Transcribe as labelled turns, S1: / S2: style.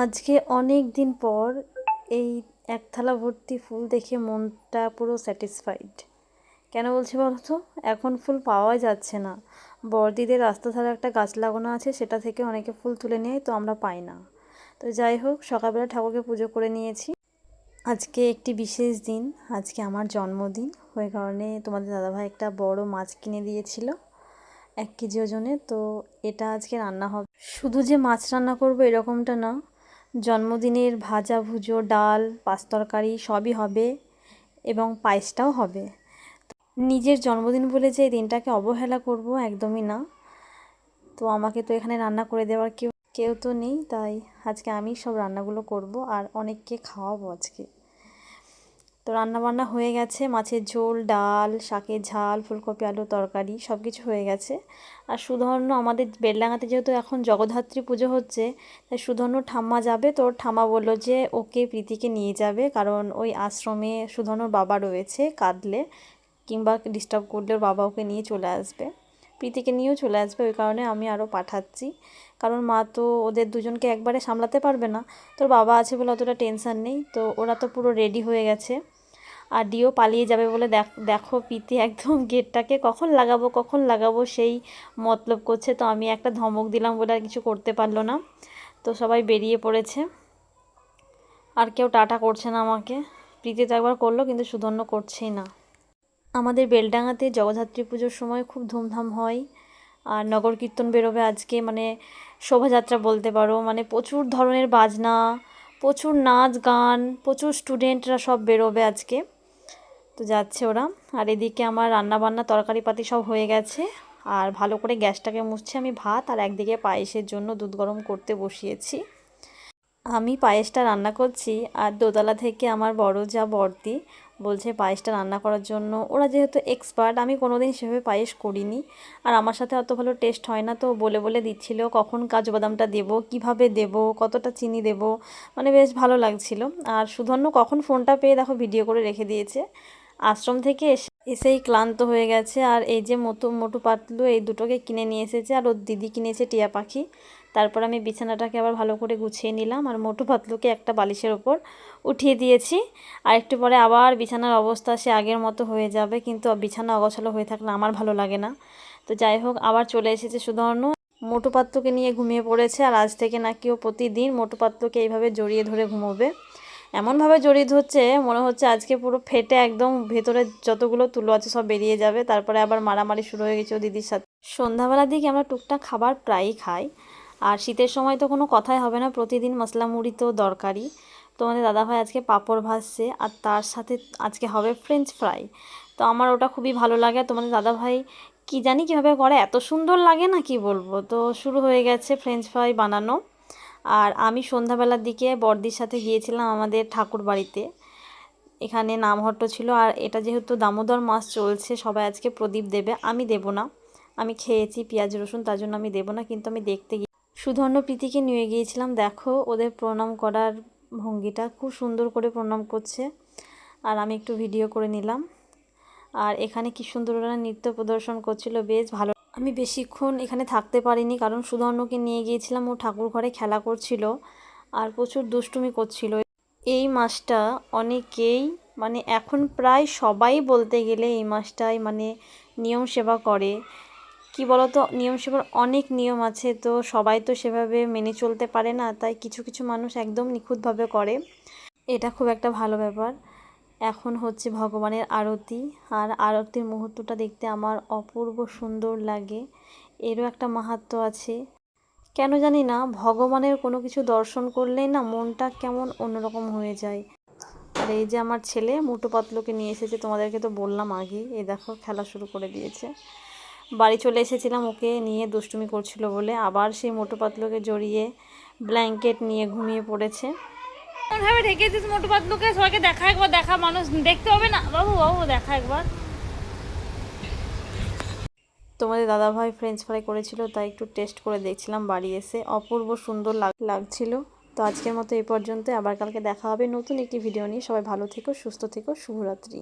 S1: আজকে অনেক দিন পর এই এক থালা ভর্তি ফুল দেখে মনটা পুরো স্যাটিসফাইড কেন বলছি বলতো এখন ফুল পাওয়াই যাচ্ছে না। বড়দিদের রাস্তা ধারে একটা গাছ লাগানো আছে, সেটা থেকে অনেকে ফুল তুলে নেয়, তো আমরা পাই না। তো যাই হোক, সকালবেলা ঠাকুরকে পুজো করে নিয়েছি। আজকে একটি বিশেষ দিন, আজকে আমার জন্মদিন। ওই কারণে তোমাদের দাদাভাই একটা বড় মাছ কিনে দিয়েছিল, এক কেজি ওজনে তো এটা আজকে রান্না হবে। শুধু যে মাছ রান্না করব এরকমটা না জন্মদিনের ভাজা ভুজো, ডাল, পাঁচ তরকারি সবই হবে এবং পায়েসটাও হবে। নিজের জন্মদিন বলে যে দিনটাকে অবহেলা করব একদমই না। তো আমাকে তো এখানে রান্না করে দেওয়ার কেউ কেউ তো নেই, তাই আজকে আমি সব রান্নাগুলো করব আর অনেককে খাওয়াবো আজকে। তো রান্নাবান্না হয়ে গেছে। মাছের ঝোল, ডাল, শাকের ঝাল, ফুলকপি, আলু, তরকারি সব কিছু হয়ে গেছে। আর সুধর্ণ আমাদের বেলডাঙাতে যেহেতু এখন জগদ্ধাত্রী পুজো হচ্ছে, তাই সুধর্ণ ঠাম্মা যাবে। তো ঠাম্মা বলল যে ওকে প্রীতিকে নিয়ে যাবে, কারণ ওই আশ্রমে সুধর্ণর বাবা রয়েছে কাঁদলে কিংবা ডিস্টার্ব করলে ওর বাবা ওকে নিয়ে চলে আসবে। প্রীতিকে নিয়েও চলে আসবে, ওই কারণে আমি আরও পাঠাচ্ছি। কারণ মা তো ওদের দুজনকে একবারে সামলাতে পারবে না। তোর বাবা আছে বলে অতটা টেনশান নেই, তো ওরা তো পুরো রেডি হয়ে গেছে। আর ডিও পালিয়ে যাবে বলে দেখো পিতি একদম গেটটাকে কখন লাগাবো কখন লাগাবো সেই মতলব করছে। তো আমি একটা ধমক দিলাম বলে আর কিছু করতে পারল না। তো সবাই বেরিয়ে পড়েছে। আর কেউ টাটা করছে না আমাকে। প্রীতি তো একবার করল, কিন্তু সুধন্য করছেই না। আমাদের বেলডাঙাতে জগদ্ধাত্রী পুজোর সময় খুব ধুমধাম হয়। আর নগর কীর্তন বেরোবে আজকে মানে শোভাযাত্রা বলতে পারো মানে প্রচুর ধরনের বাজনা, প্রচুর নাচ গান, প্রচুর স্টুডেন্টরা সব বেরোবে আজকে। তো যাচ্ছে ওরা। আর এদিকে আমার রান্না বান্না তরকারি পাতি সব হয়ে গেছে। আর ভালো করে গ্যাসটাকে মুছছে আমি ভাত, আর একদিকে পায়েসের জন্য দুধ গরম করতে বসিয়েছি। আমি পায়েসটা রান্না করছি, আর দোতলা থেকে আমার বড় যা বর্দি বলছে পায়েসটা রান্না করার জন্য। ওরা যেহেতু এক্সপার্ট আমি কোনোদিন সেভাবে পায়েস করিনি। আর আমার সাথে অত ভালো টেস্ট হয় না, তো বলে বলে দিচ্ছিল, কখন কাজু বাদামটা দেবো? কীভাবে দেব? কতটা চিনি দেব? মানে বেশ ভালো লাগছিল। আর সুধন্য কখন ফোনটা পেয়ে দেখো ভিডিও করে রেখে দিয়েছে। আশ্রম থেকে এসে এসেই ক্লান্ত হয়ে গেছে। আর এই যে মতো মোটু পাতলু, এই দুটোকে কিনে নিয়ে এসেছে। আর ওর দিদি কিনেছে টিয়া পাখি। তারপর আমি বিছানাটাকে আবার ভালো করে গুছিয়ে নিলাম। আর মোটু পাতলুকে একটা বালিশের ওপর উঠিয়ে দিয়েছি। আর একটু পরে আবার বিছানার অবস্থা সে আগের মতো হয়ে যাবে। কিন্তু বিছানা অগছালো হয়ে থাকলে আমার ভালো লাগে না। তো যাই হোক, আবার চলে এসেছে সুধর্ণ। মোটু পাত্রকে নিয়ে ঘুমিয়ে পড়েছে। আর আজ থেকে নাকি ও প্রতিদিন মোটু পাত্রকে এইভাবে জড়িয়ে ধরে ঘুমোবে। এমনভাবে জড়িয়ে ধরছে, মনে হচ্ছে আজকে পুরো ফেটে একদম ভেতরে যতগুলো তুলো আছে সব বেরিয়ে যাবে, তারপরে আবার মারামারি শুরু হয়ে গেছে দিদির সাথে। সন্ধ্যাবেলার দিকে আমরা টুকটাক খাবার প্রায়ই খাই, আর শীতের সময় তো কোনো কথাই হবে না, প্রতিদিন মশলা মুড়ি তো দরকারি তোমাদের দাদাভাই আজকে পাঁপড় ভাজছে, আর তার সাথে আজকে হবে ফ্রেঞ্চ ফ্রাই তো আমার ওটা খুবই ভালো লাগে তোমাদের দাদাভাই কি জানি কীভাবে করে, এত সুন্দর লাগে না কি বলব? তো শুরু হয়ে গেছে ফ্রেঞ্চ ফ্রাই বানানো। আর আমি সন্ধ্যাবেলার দিকে বর্দির সাথে গিয়েছিলাম আমাদের ঠাকুর বাড়িতে এখানে নামহট্ট ছিল আর এটা যেহেতু দামোদর মাস চলছে, সবাই আজকে প্রদীপ দেবে। আমি দেব না। আমি খেয়েছি পেঁয়াজ, রসুন, তার জন্য আমি দেবো না, কিন্তু আমি দেখতে গিয়ে সুধর্ণ প্রীতিকে নিয়ে গিয়েছিলাম। দেখো, ওদের প্রণাম করার ভঙ্গিটা খুব সুন্দর করে প্রণাম করছে। আর আমি একটু ভিডিও করে নিলাম। আর এখানে কি সুন্দর ওরা নৃত্য প্রদর্শন করছিল, বেশ ভালো আমি বেশিক্ষণ এখানে থাকতে পারিনি, কারণ সুধর্ণকে নিয়ে গিয়েছিলাম, ও ঠাকুর ঘরে খেলা করছিল আর প্রচুর দুষ্টুমি করছিল। এই মাসটা অনেকেই মানে এখন প্রায় সবাই বলতে গেলে এই মাসটাই মানে নিয়ম সেবা করে। কি বলতো, নিয়ম সেবার অনেক নিয়ম আছে, তো সবাই তো সেভাবে মেনে চলতে পারে না, তাই কিছু কিছু মানুষ একদম নিখুঁতভাবে করে। এটা খুব একটা ভালো ব্যাপার। এখন হচ্ছে ভগবানের আরতি। আর আরতির মুহূর্তটা দেখতে আমার অপূর্ব সুন্দর লাগে। এরও একটা মাহাত্ম আছে। কেন জানি না, ভগবানের কোনো কিছু দর্শন করলেই না মনটা কেমন অন্যরকম হয়ে যায়। আর এই যে আমার ছেলে মুটো পাতলুকে নিয়ে এসেছে, তোমাদেরকে তো বললাম আগে এই দেখো খেলা শুরু করে দিয়েছে। বাড়ি চলে এসেছিলাম ওকে নিয়ে, দুষ্টুমি করছিল বলে। আবার সেই মোটো পাতলুকে জড়িয়ে ব্ল্যাঙ্কেট নিয়ে ঘুমিয়ে পড়েছে।
S2: ভাবে ঢেকে মোটু পাতলুকে? সবাইকে দেখা একবার, দেখা মানুষ দেখতে হবে না? বাবু বাবু, দেখা একবার।
S1: তোমাদের দাদাভাই ফ্রেঞ্চ ফ্রাই করেছিল, তাই একটু টেস্ট করে দেখছিলাম বাড়ি এসে। অপূর্ব সুন্দর লাগছিল। তো আজকের মতো এই পর্যন্ত আবার কালকে দেখা হবে নতুন একটি ভিডিও নিয়ে। সবাই ভালো থেকো, সুস্থ থেকো, শুভরাত্রি।